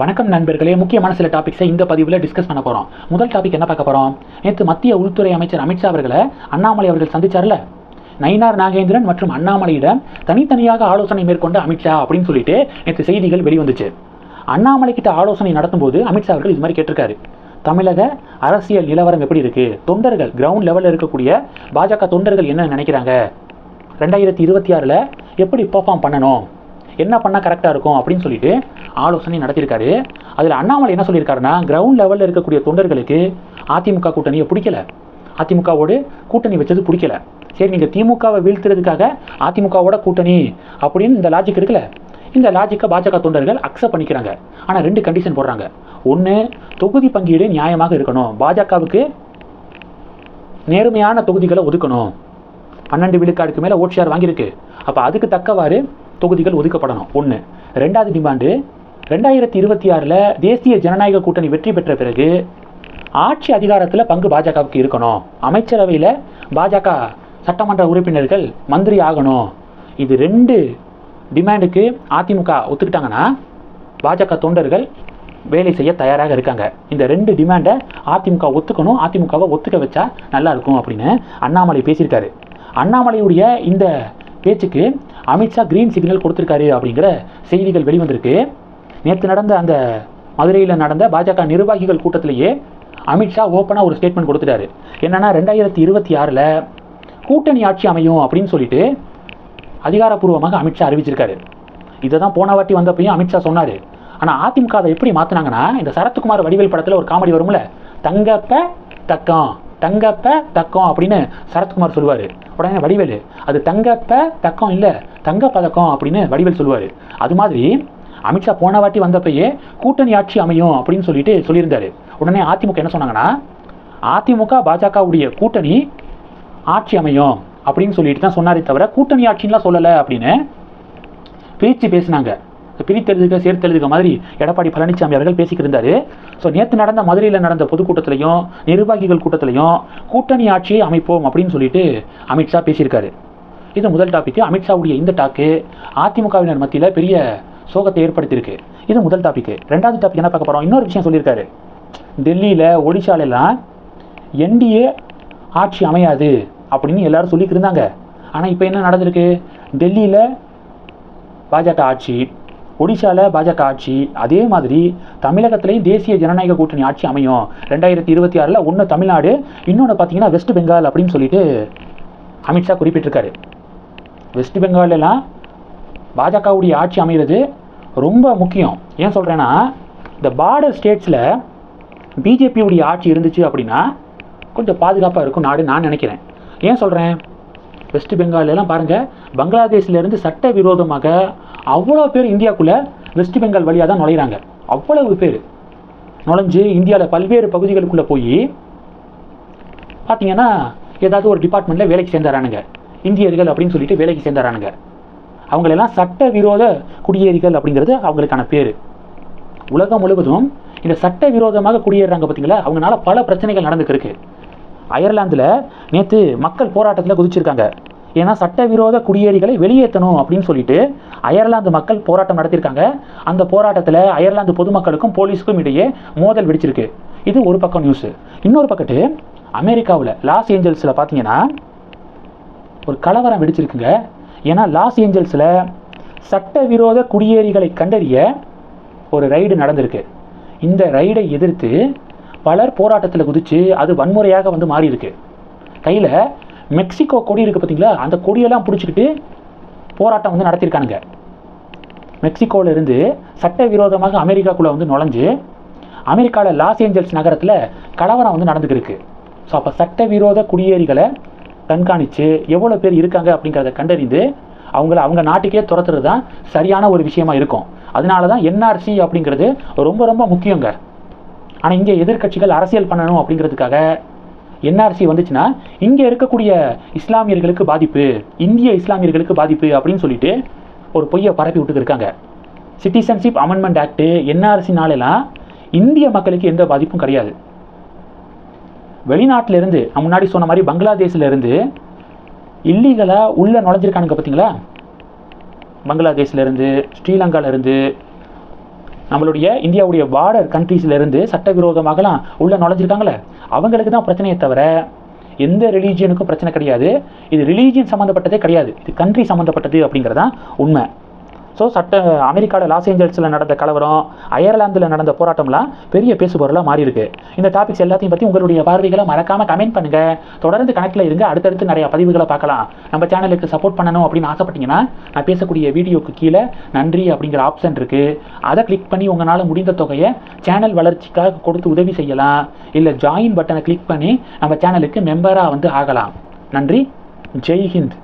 வணக்கம் நண்பர்களே முக்கியமான சில டாபிக்ஸை இந்த பதிவில் டிஸ்கஸ் பண்ண போகிறோம் முதல் டாபிக் என்ன பார்க்க போகிறோம் நேற்று மத்திய உள்துறை அமைச்சர் அமித்ஷா அவர்களை அண்ணாமலை அவர்கள் சந்திச்சார்ல? நயினார் நாகேந்திரன் மற்றும் அண்ணாமலையிடம் தனித்தனியாக ஆலோசனை மேற்கொண்ட அமித்ஷா அப்படின்னு சொல்லிட்டு நேற்று செய்திகள் வெளிவந்துச்சு. அண்ணாமலை கிட்ட ஆலோசனை நடத்தும்போது அமித்ஷா அவர்கள் இது மாதிரி கேட்டிருக்காரு. தமிழக அரசியல் நிலவரம் எப்படி இருக்குது தொண்டர்கள் கிரவுண்ட் லெவலில் இருக்கக்கூடிய பாஜக தொண்டர்கள் என்ன நினைக்கிறாங்க? ரெண்டாயிரத்தி இருபத்தி ஆறில் எப்படி பெர்ஃபார்ம் பண்ணணும்? என்ன பண்ணால் கரெக்டாக இருக்கும் அப்படின்னு சொல்லிட்டு ஆலோசனை நடத்தியிருக்காரு. அதில் அண்ணாமலை என்ன சொல்லியிருக்காருன்னா கிரவுண்ட் லெவலில் இருக்கக்கூடிய தொண்டர்களுக்கு அதிமுக கூட்டணியை பிடிக்கல. அதிமுகவோடு கூட்டணி வச்சது பிடிக்கல. சரி நீங்கள் திமுகவை வீழ்த்துறதுக்காக அதிமுகவோட கூட்டணி அப்படின்னு இந்த லாஜிக் இருக்குல்ல? இந்த லாஜிக்கை பாஜக தொண்டர்கள் அக்செப்ட் பண்ணிக்கிறாங்க. ஆனால் ரெண்டு கண்டிஷன் போடுறாங்க. ஒன்று தொகுதி பங்கீடு நியாயமாக இருக்கணும். பாஜகவுக்கு நேர்மையான தொகுதிகளை ஒதுக்கணும். பன்னெண்டு விழுக்காடுக்கு மேலே ஓட் ஷேர் வாங்கியிருக்கு. அப்போ அதுக்கு தக்கவாறு தொகுதிகள் ஒதுக்கப்படணும். ஒன்று ரெண்டாவது டிமாண்டு ரெண்டாயிரத்தி இருபத்தி ஆறில் தேசிய ஜனநாயக கூட்டணி வெற்றி பெற்ற பிறகு ஆட்சி அதிகாரத்தில் பங்கு பாஜகவுக்கு இருக்கணும். அமைச்சரவையில் பாஜக சட்டமன்ற உறுப்பினர்கள் மந்திரி ஆகணும். இது ரெண்டு டிமாண்டுக்கு அதிமுக ஒத்துக்கிட்டாங்கன்னா பாஜக தொண்டர்கள் வேலை செய்ய தயாராக இருக்காங்க. இந்த ரெண்டு டிமாண்டை அதிமுக ஒத்துக்கணும் அதிமுகவை ஒத்துக்க வச்சா நல்லா இருக்கும் அப்படின்னு அண்ணாமலை பேசியிருக்காரு. அண்ணாமலையுடைய இந்த பேச்சுக்கு அமித்ஷா கிரீன் சிக்னல் கொடுத்துருக்காரு அப்படிங்கிற செய்திகள் வெளிவந்திருக்கு. நேற்று நடந்த அந்த மதுரையில் நடந்த பாஜக நிர்வாகிகள் கூட்டத்திலேயே அமித்ஷா ஓப்பனாக ஒரு ஸ்டேட்மெண்ட் கொடுத்துட்டாரு. என்னன்னா ரெண்டாயிரத்தி இருபத்தி ஆறில் கூட்டணி ஆட்சி அமையும் அப்படின்னு சொல்லிட்டு அதிகாரப்பூர்வமாக அமித்ஷா அறிவிச்சிருக்காரு. இதை தான் போன வாட்டி வந்தப்பையும் அமித்ஷா சொன்னார். ஆனால் அதிமுக அதை எப்படி மாற்றினாங்கன்னா இந்த சரத்குமார் வடிவேல் படத்தில் ஒரு காமெடி வரும்ல தங்கப்ப தக்கம். தங்கப்ப தக்கம் அப்படின்னு சரத்குமார் சொல்லுவார். உடனே வடிவேலு அது தங்கப்ப தக்கம் இல்லை தங்க பதக்கம் அப்படின்னு வடிவேல் சொல்லுவார். அது மாதிரி அமித்ஷா போன வாட்டி வந்தப்பயே கூட்டணி ஆட்சி அமையும் அப்படின்னு சொல்லிட்டு சொல்லியிருந்தார். உடனே அதிமுக என்ன சொன்னாங்கன்னா அதிமுக பாஜகவுடைய கூட்டணி ஆட்சி அமையும் அப்படின்னு சொல்லிட்டு தான் சொன்னாரே தவிர கூட்டணி ஆட்சின்லாம் சொல்லலை அப்படின்னு பிரித்து பேசினாங்க. பிரித்தெழுதுக சேர்த்தெழுதுக மாதிரி எடப்பாடி பழனிசாமி அவர்கள் பேசிக்கிருந்தார். ஸோ நேற்று நடந்த மதுரையில் நடந்த பொதுக்கூட்டத்திலையும் நிர்வாகிகள் கூட்டத்திலையும் கூட்டணி ஆட்சியை அமைப்போம் அப்படின்னு சொல்லிட்டு அமித்ஷா பேசியிருக்காரு. இது முதல் டாபிக் அமித்ஷாவுடைய இந்த டாக்கு அதிமுகவினர் மத்தியில் பெரிய சோகத்தை ஏற்படுத்தியிருக்கு. இது முதல் டாபிக் ரெண்டாவது டாபிக் என்ன பார்க்க போகிறோம் இன்னொரு விஷயம் சொல்லியிருக்காரு. டெல்லியில் ஒடிசாலெல்லாம் என்டிஏ ஆட்சி அமையாது அப்படின்னு எல்லாரும் சொல்லிக்கிருந்தாங்க. ஆனால் இப்போ என்ன நடந்திருக்கு? டெல்லியில் பாஜக ஆட்சி. ஒடிஷாவில் பாஜக ஆட்சி அதே மாதிரி தமிழகத்திலையும் தேசிய ஜனநாயக கூட்டணி ஆட்சி அமையும். ரெண்டாயிரத்தி இருபத்தி ஆறில் ஒன்று தமிழ்நாடு இன்னொன்று பார்த்தீங்கன்னா வெஸ்ட் பெங்கால் அப்படின்னு சொல்லிட்டு அமித்ஷா குறிப்பிட்டிருக்காரு. வெஸ்ட் பெங்காலெல்லாம் பாஜகவுடைய ஆட்சி அமைகிறது ரொம்ப முக்கியம். ஏன் சொல்கிறேன்னா இந்த பார்டர் ஸ்டேட்ஸில் பிஜேபியுடைய ஆட்சி இருந்துச்சு அப்படின்னா கொஞ்சம் பாதுகாப்பாக இருக்கும் நாடு நான் நினைக்கிறேன். ஏன் சொல்கிறேன் வெஸ்ட் பெங்காலெல்லாம் பாருங்கள் பங்களாதேஷ்லேருந்து சட்ட விரோதமாக அவ்வளோ பேர் இந்தியாவுக்குள்ளே வெஸ்ட் பெங்கால் வழியாக தான் நுழையிறாங்க. அவ்வளவு பேர். நுழைஞ்சு இந்தியாவில் பல்வேறு பகுதிகளுக்குள்ளே போய் பார்த்தீங்கன்னா ஏதாவது ஒரு டிபார்ட்மெண்ட்டில் வேலைக்கு சேர்ந்தாரானுங்க. இந்தியர்கள் அப்படின்னு சொல்லிட்டு வேலைக்கு சேர்ந்தாரானுங்க. அவங்களெல்லாம் சட்ட விரோத குடியேறிகள் அப்படிங்கிறது அவங்களுக்கான பேர். உலகம் முழுவதும் இந்த சட்ட விரோதமாக குடியேறாங்க பார்த்தீங்களா அவங்களால பல பிரச்சனைகள் நடந்துக்கிருக்கு அயர்லாந்தில் நேற்று மக்கள் போராட்டத்தில் குதிச்சிருக்காங்க. ஏன்னா சட்டவிரோத குடியேறிகளை வெளியேற்றணும் அப்படின்னு சொல்லிட்டு அயர்லாந்து மக்கள் போராட்டம் நடத்தியிருக்காங்க. அந்த போராட்டத்தில் அயர்லாந்து பொதுமக்களுக்கும் போலீஸுக்கும் இடையே மோதல் வெடிச்சிருக்கு. இது ஒரு பக்கம் நியூஸ் இன்னொரு பக்கத்து அமெரிக்காவில் லாஸ் ஏஞ்சல்ஸில் பார்த்தீங்கன்னா ஒரு கலவரம் வெடிச்சிருக்குங்க. ஏன்னா லாஸ் ஏஞ்சல்ஸில் சட்டவிரோத குடியேறிகளை கண்டறிய ஒரு ரைடு நடந்திருக்கு. இந்த ரைடை எதிர்த்து பலர் போராட்டத்தில் குதிச்சு அது வன்முறையாக வந்து மாறியிருக்கு. கையில் மெக்சிகோ கொடி இருக்குது பார்த்தீங்களா அந்த கொடியெல்லாம் பிடிச்சிக்கிட்டு போராட்டம் வந்து நடத்தியிருக்கானுங்க. மெக்சிகோவிலிருந்து சட்டவிரோதமாக அமெரிக்காக்குள்ளே வந்து நுழைஞ்சு அமெரிக்காவில் லாஸ் ஏஞ்சல்ஸ் நகரத்தில் கலவரம் வந்து நடந்துக்கிருக்கு. ஸோ அப்போ சட்டவிரோத குடியேறிகளை கண்காணித்து எவ்வளோ பேர் இருக்காங்க அப்படிங்கிறத கண்டறிந்து அவங்கள அவங்க நாட்டுக்கே துரத்துறது தான் சரியான ஒரு விஷயமா இருக்கும். அதனால தான் என்ஆர்சி அப்படிங்கிறது ரொம்ப ரொம்ப முக்கியங்க. ஆனால் இங்கே எதிர்க்கட்சிகள் அரசியல் பண்ணணும் அப்படிங்கிறதுக்காக என்ஆர்சி வந்துச்சுன்னா இங்கே இருக்கக்கூடிய இஸ்லாமியர்களுக்கு பாதிப்பு இந்திய இஸ்லாமியர்களுக்கு பாதிப்பு அப்படின்னு சொல்லிட்டு ஒரு பொய்யை பரப்பி விட்டுட்டு இருக்காங்க. சிட்டிசன்ஷிப் அமெண்ட்மெண்ட் ஆக்ட் என்ஆர்சினாலெல்லாம் இந்திய மக்களுக்கு எந்த பாதிப்பும் கிடையாது. வெளிநாட்டிலேருந்து முன்னாடி சொன்ன மாதிரி பங்களாதேஷ்லேருந்து இல்லீகலாக உள்ளே நுழைஞ்சிருக்கானுங்க பார்த்தீங்களா பங்களாதேஷ்ல இருந்து நம்மளுடைய இந்தியாவுடைய பார்டர் கண்ட்ரீஸ்லேருந்து சட்டவிரோதமாகலாம் உள்ளே நுழைஞ்சிருக்காங்களே அவங்களுக்கு தான் பிரச்சனையை தவிர எந்த ரிலீஜியனுக்கும் பிரச்சனை கிடையாது. இது ரிலீஜியன் சம்மந்தப்பட்டதே கிடையாது. இது கண்ட்ரி சம்மந்தப்பட்டது அப்படிங்கிறதான் உண்மை. ஸோ சட்ட அமெரிக்காவில் லாஸ் ஏஞ்சல்ஸில் நடந்த கலவரம் அயர்லாந்தில் நடந்த போராட்டம்லாம் பெரிய பேசுபொருளாக மாறி இருக்கு இந்த டாபிக்ஸ் எல்லாத்தையும் பற்றி உங்களுடைய பார்வைகளை மறக்காமல் கமெண்ட் பண்ணுங்கள் தொடர்ந்து கணக்கில் இருங்க. அடுத்தடுத்து நிறைய பதிவுகளை பார்க்கலாம். நம்ம சேனலுக்கு சப்போர்ட் பண்ணணும் அப்படின்னு ஆசைப்பட்டீங்கன்னா நான் பேசக்கூடிய வீடியோக்கு கீழே நன்றி அப்படிங்கிற ஆப்ஷன் இருக்கு. அதை கிளிக் பண்ணி உங்களால் முடிந்த தொகையை சேனல் வளர்ச்சிக்காக கொடுத்து உதவி செய்யலாம். இல்லை ஜாயின் பட்டனை கிளிக் பண்ணி நம்ம சேனலுக்கு மெம்பராக வந்து ஆகலாம். நன்றி. ஜெய் ஹிந்த்.